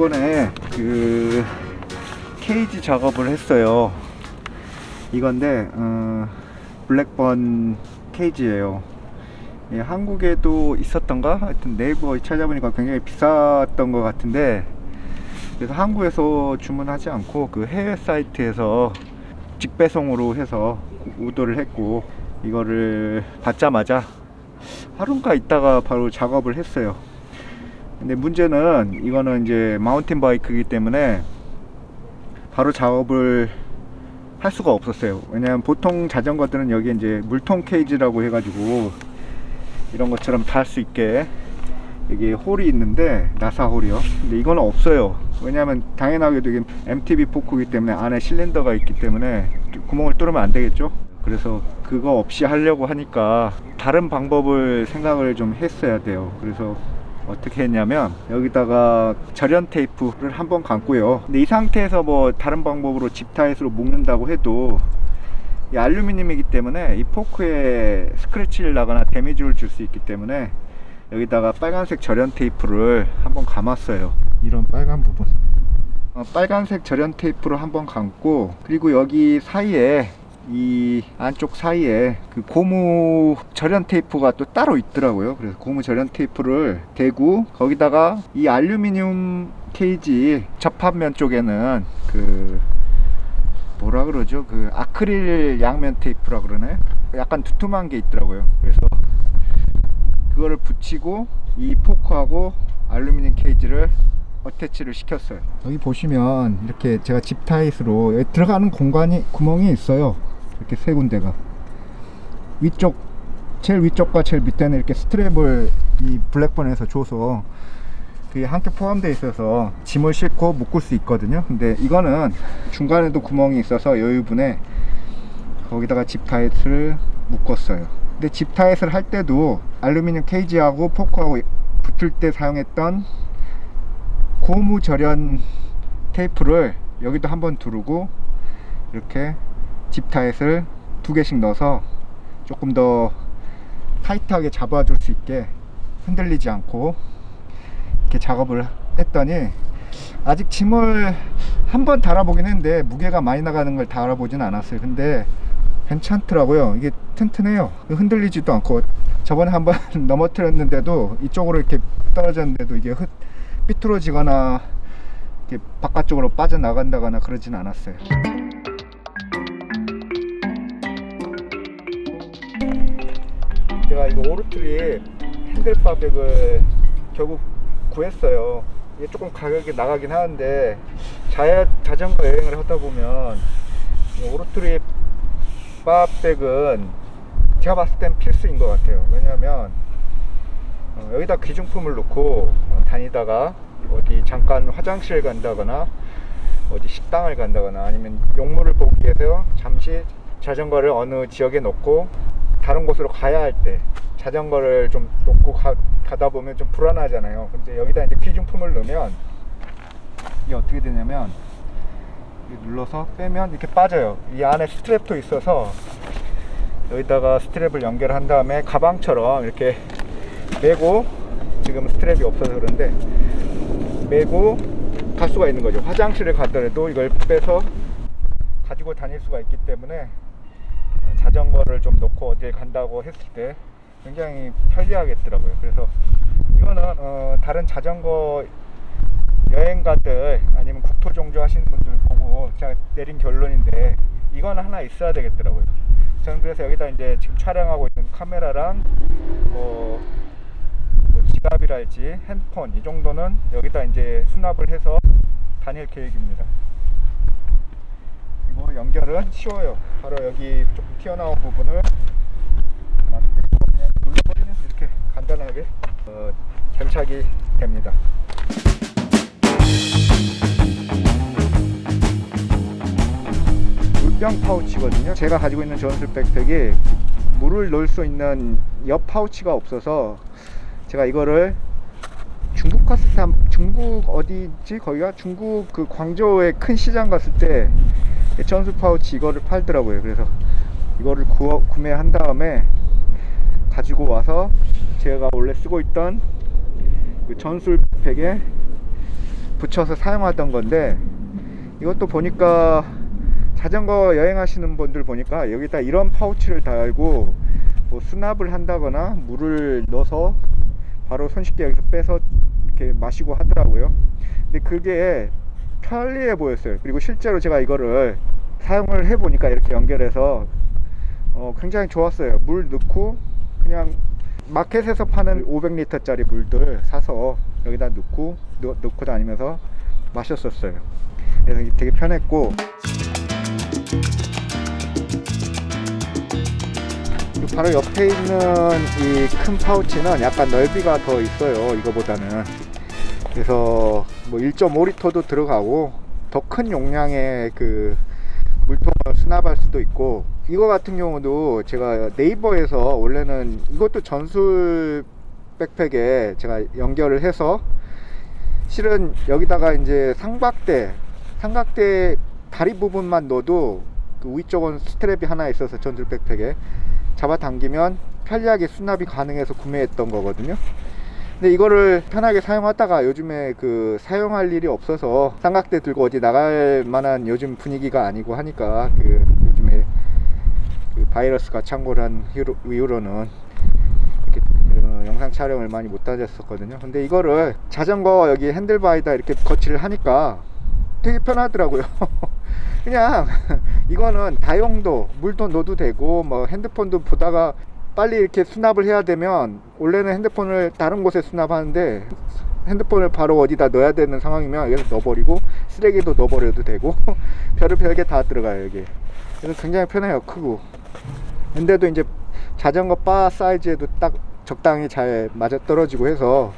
이번에 그 케이지 작업을 했어요. 이건데 어, 블랙번 케이지예요. 예, 한국에도 있었던가? 하여튼 네이버 찾아보니까 굉장히 비쌌던 것 같은데 그래서 한국에서 주문하지 않고 그 해외 사이트에서 직배송으로 해서 오더를 했고 이거를 받자마자 하루가 있다가 바로 작업을 했어요. 근데 문제는 이거는 이제 마운틴 바이크이기 때문에 바로 작업을 할 수가 없었어요. 왜냐하면 보통 자전거들은 여기 이제 물통 케이지라고 해가지고 이런 것처럼 달 수 있게 여기 홀이 있는데 나사 홀이요. 근데 이거는 없어요. 왜냐하면 당연하게도 이게 MTB 포크이기 때문에 안에 실린더가 있기 때문에 구멍을 뚫으면 안 되겠죠. 그래서 그거 없이 하려고 하니까 다른 방법을 생각을 좀 했어야 돼요. 그래서 어떻게 했냐면 여기다가 절연 테이프를 한번 감고요. 근데 이 상태에서 뭐 다른 방법으로 집 타잇으로 묶는다고 해도 이 알루미늄이기 때문에 이 포크에 스크래치를 나거나 데미지를 줄 수 있기 때문에 여기다가 빨간색 절연 테이프를 한번 감았어요. 이런 빨간 부분. 어, 빨간색 절연 테이프로 한번 감고 그리고 여기 사이에 이 안쪽 사이에 그 고무 절연 테이프가 또 따로 있더라고요. 그래서 고무 절연 테이프를 대고 거기다가 이 알루미늄 케이지 접합면 쪽에는 그 뭐라 그러죠? 그 아크릴 양면 테이프라 그러네. 약간 두툼한 게 있더라고요. 그래서 그거를 붙이고 이 포크하고 알루미늄 케이지를 어태치를 시켰어요. 여기 보시면 이렇게 제가 집 타잇으로 들어가는 공간이 구멍이 있어요. 이렇게 세 군데가 위쪽 제일 위쪽과 제일 밑에는 이렇게 스트랩을 이 블랙번에서 줘서 그게 함께 포함되어 있어서 짐을 싣고 묶을 수 있거든요. 근데 이거는 중간에도 구멍이 있어서 여유분에 거기다가 집 타잇을 묶었어요. 근데 집 타잇을 할 때도 알루미늄 케이지하고 포크하고 붙을 때 사용했던 고무 절연 테이프를 여기도 한번 두르고 이렇게 집 타잇을 두 개씩 넣어서 조금 더 타이트하게 잡아줄 수 있게 흔들리지 않고 이렇게 작업을 했더니 아직 짐을 한 번 달아보긴 했는데 무게가 많이 나가는 걸 달아보진 않았어요. 근데 괜찮더라고요. 이게 튼튼해요. 흔들리지도 않고 저번에 한번 넘어뜨렸는데도 이쪽으로 이렇게 떨어졌는데도 이게 흩, 삐뚤어지거나 이렇게 바깥쪽으로 빠져나간다거나 그러진 않았어요 제가 이거 오르트리 핸들바백을 결국 구했어요. 이게 조금 가격이 나가긴 하는데 자, 자전거 여행을 하다 보면 이 오르트리 바백은 제가 봤을 땐 필수인 것 같아요. 왜냐하면 어, 여기다 귀중품을 넣고 어, 다니다가 어디 잠깐 화장실 간다거나 어디 식당을 간다거나 아니면 용물을 보기 위해서 잠시 자전거를 어느 지역에 놓고 다른 곳으로 가야 할 때 자전거를 좀 놓고 가, 가다 보면 좀 불안하잖아요. 근데 여기다 이제 귀중품을 넣으면 이게 어떻게 되냐면 눌러서 빼면 이렇게 빠져요. 이 안에 스트랩도 있어서 여기다가 스트랩을 연결한 다음에 가방처럼 이렇게 메고 지금 스트랩이 없어서 그런데 메고 갈 수가 있는 거죠. 화장실을 가더라도 이걸 빼서 가지고 다닐 수가 있기 때문에 자전거를 좀 놓고 어디에 간다고 했을 때 굉장히 편리하겠더라고요. 그래서 이거는 어, 다른 자전거 여행가들 아니면 국토 종주 하시는 분들 보고 제가 내린 결론인데 이건 하나 있어야 되겠더라고요. 저는 그래서 여기다 이제 지금 촬영하고 있는 카메라랑 뭐, 뭐 지갑이랄지 핸드폰 이 정도는 여기다 이제 수납을 해서 다닐 계획입니다. 그리고 연결은 쉬워요. 바로 여기 조금 튀어나온 부분을 눌러버리면 이렇게 간단하게 어, 장착이 됩니다. 물병 파우치거든요. 제가 가지고 있는 전술 백팩이 물을 넣을 수 있는 옆 파우치가 없어서 제가 이거를 중국 갔을 때 한- 중국 어디지 거기가 중국 그 광저우에 큰 시장 갔을 때 전술 파우치 이거를 팔더라고요. 그래서 이거를 구, 구매한 다음에 가지고 와서 제가 원래 쓰고 있던 그 전술 백에 붙여서 사용하던 건데 이것도 보니까 자전거 여행하시는 분들 보니까 여기다 이런 파우치를 달고 뭐 수납을 한다거나 물을 넣어서 바로 손쉽게 여기서 빼서 이렇게 마시고 하더라고요. 근데 그게 편리해 보였어요. 그리고 실제로 제가 이거를 사용을 해 보니까 이렇게 연결해서 어, 굉장히 좋았어요. 물 넣고 그냥 마켓에서 파는 500리터짜리 물들 사서 여기다 넣고 넣, 넣고 다니면서 마셨었어요. 그래서 되게 편했고 바로 옆에 있는 이 큰 파우치는 약간 넓이가 더 있어요. 이거보다는. 그래서 뭐 1.5리터도 들어가고 더 큰 용량의 그 물통을 수납할 수도 있고 이거 같은 경우도 제가 네이버에서 원래는 이것도 전술 백팩에 제가 연결을 해서 실은 여기다가 이제 삼각대 삼각대 다리 부분만 넣어도 그 위쪽은 스트랩이 하나 있어서 전술 백팩에 잡아당기면 편리하게 수납이 가능해서 구매했던 거거든요. 근데 이거를 편하게 사용하다가 요즘에 그 사용할 일이 없어서 삼각대 들고 어디 나갈 만한 요즘 분위기가 아니고 하니까 그 요즘에 그 바이러스가 창궐한 이후로- 이후로는 이렇게 어, 영상 촬영을 많이 못 다녔었거든요. 근데 이거를 자전거 여기 핸들바에다 이렇게 거치를 하니까 되게 편하더라고요. 그냥 이거는 다용도 물도 넣어도 되고 뭐 핸드폰도 보다가 빨리 이렇게 수납을 해야 되면 원래는 핸드폰을 다른 곳에 수납하는데 핸드폰을 바로 어디다 넣어야 되는 상황이면 여기서 넣어버리고 쓰레기도 넣어버려도 되고 별을 별게 다 들어가요 여기. 그래서 굉장히 편해요 크고. 근데도 이제 자전거 바 사이즈에도 딱 적당히 잘 맞아 떨어지고 해서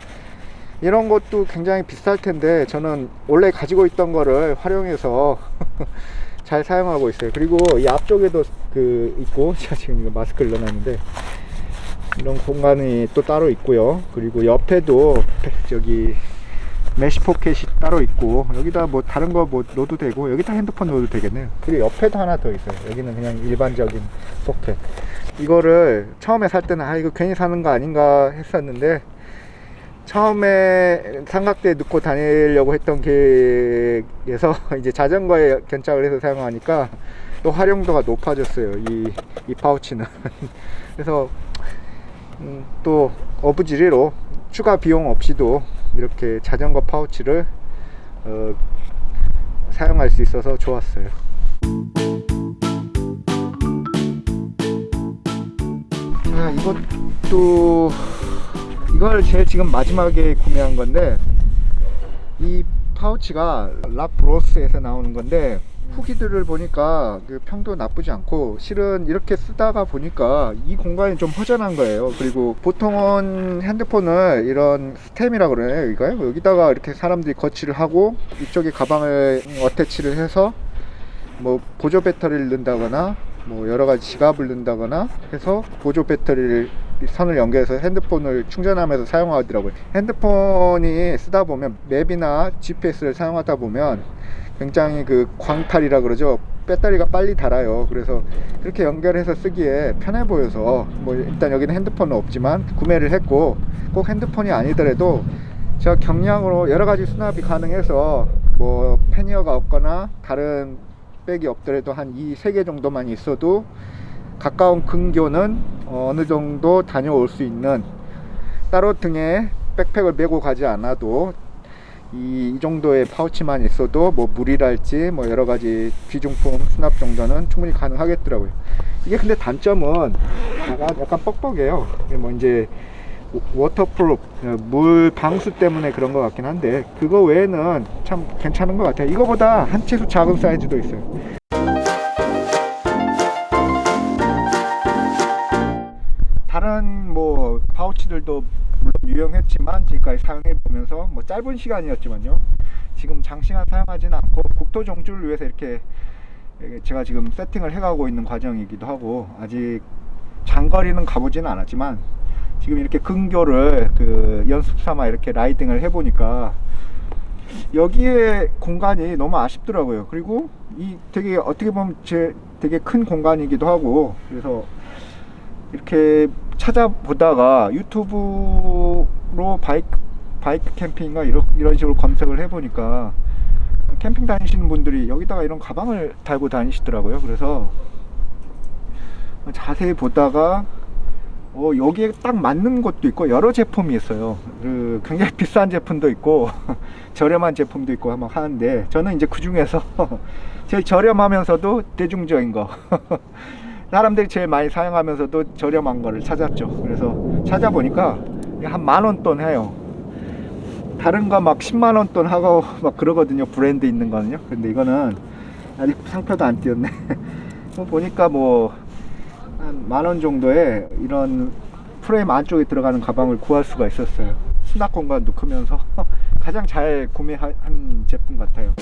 이런 것도 굉장히 비쌀 텐데 저는 원래 가지고 있던 거를 활용해서 잘 사용하고 있어요. 그리고 이 앞쪽에도 그 있고 제가 지금 이거 마스크를 넣어놨는데 이런 공간이 또 따로 있고요. 그리고 옆에도 저기 메시 포켓이 따로 있고 여기다 뭐 다른 거 뭐 넣어도 되고 여기다 핸드폰 넣어도 되겠네요. 그리고 옆에도 하나 더 있어요. 여기는 그냥 일반적인 포켓. 이거를 처음에 살 때는 아 이거 괜히 사는 거 아닌가 했었는데 처음에 삼각대에 넣고 다니려고 했던 계획에서 이제 자전거에 견착을 해서 사용하니까 또 활용도가 높아졌어요. 이, 이 파우치는. 그래서 음, 또 어부지리로 추가 비용 없이도 이렇게 자전거 파우치를 어, 사용할 수 있어서 좋았어요. 자, 이것도 이걸 제일 지금 마지막에 구매한 건데 이 파우치가 락브로스에서 나오는 건데 후기들을 보니까 그 평도 나쁘지 않고 실은 이렇게 쓰다가 보니까 이 공간이 좀 허전한 거예요. 그리고 보통은 핸드폰을 이런 스템이라 그러나요? 이거요? 여기다가 이렇게 사람들이 거치를 하고 이쪽에 가방을 어태치를 해서 뭐 보조 배터리를 넣는다거나 뭐 여러 가지 지갑을 넣는다거나 해서 보조 배터리를 선을 연결해서 핸드폰을 충전하면서 사용하더라고요. 핸드폰이 쓰다 보면 맵이나 GPS를 사용하다 보면 굉장히 그 광탈이라 그러죠. 배터리가 빨리 닳아요. 그래서 그렇게 연결해서 쓰기에 편해 보여서 뭐 일단 여기는 핸드폰은 없지만 구매를 했고 꼭 핸드폰이 아니더라도 제가 경량으로 여러 가지 수납이 가능해서 뭐 패니어가 없거나 다른 백이 없더라도 한 이 세 개 정도만 있어도 가까운 근교는 어느 정도 다녀올 수 있는 따로 등에 백팩을 메고 가지 않아도 이, 이 정도의 파우치만 있어도 뭐 물이랄지 뭐 여러 가지 귀중품 수납 정도는 충분히 가능하겠더라고요. 이게 근데 단점은 약간, 약간 뻑뻑해요. 뭐 이제 워터프루프 물 방수 때문에 그런 것 같긴 한데 그거 외에는 참 괜찮은 것 같아요. 이거보다 한 채수 작은 사이즈도 있어요. 다른 뭐 파우치들도 물론 유용했지만 지금까지 사용해 보면서 뭐 짧은 시간이었지만요. 지금 장시간 사용하지는 않고 국토 종주를 위해서 이렇게 제가 지금 세팅을 해가고 있는 과정이기도 하고 아직 장거리는 가보지는 않았지만 지금 이렇게 근교를 그 연습 삼아 이렇게 라이딩을 해보니까 여기에 공간이 너무 아쉽더라고요. 그리고 이 되게 어떻게 보면 제 되게 큰 공간이기도 하고 그래서 이렇게 찾아보다가 유튜브로 바이크 바이크 캠핑인가 이런, 이런 식으로 검색을 해보니까 캠핑 다니시는 분들이 여기다가 이런 가방을 달고 다니시더라고요. 그래서 자세히 보다가 어, 여기에 딱 맞는 것도 있고 여러 제품이 있어요. 그 굉장히 비싼 제품도 있고 저렴한 제품도 있고 한번 하는데 저는 이제 그 중에서 제일 저렴하면서도 대중적인 거 사람들이 제일 많이 사용하면서도 저렴한 거를 찾았죠. 그래서 찾아보니까 한 만 원 돈 해요. 다른 거 막 10만 원 돈 하고 막 그러거든요. 브랜드 있는 거는요. 근데 이거는 아직 상표도 안 띄었네. 뭐 보니까 뭐 한 만 원 정도에 이런 프레임 안쪽에 들어가는 가방을 구할 수가 있었어요. 수납 공간도 크면서 가장 잘 구매한 제품 같아요.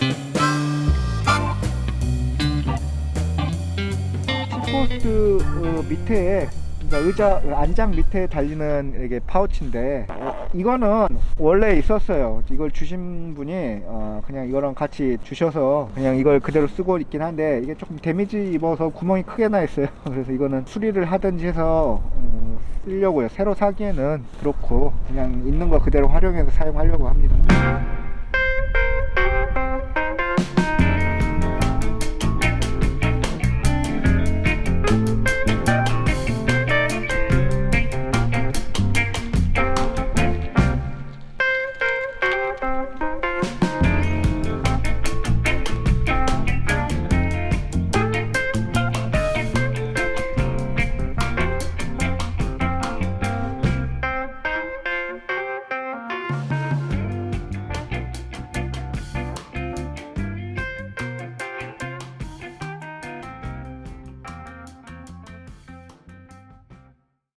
포스트 어, 밑에 그러니까 의자 안장 밑에 달리는 이게 파우치인데 어, 이거는 원래 있었어요. 이걸 주신 분이 어, 그냥 이거랑 같이 주셔서 그냥 이걸 그대로 쓰고 있긴 한데 이게 조금 데미지 입어서 구멍이 크게 나 있어요. 그래서 이거는 수리를 하든지 해서 어, 쓰려고요. 새로 사기에는 그렇고 그냥 있는 거 그대로 활용해서 사용하려고 합니다.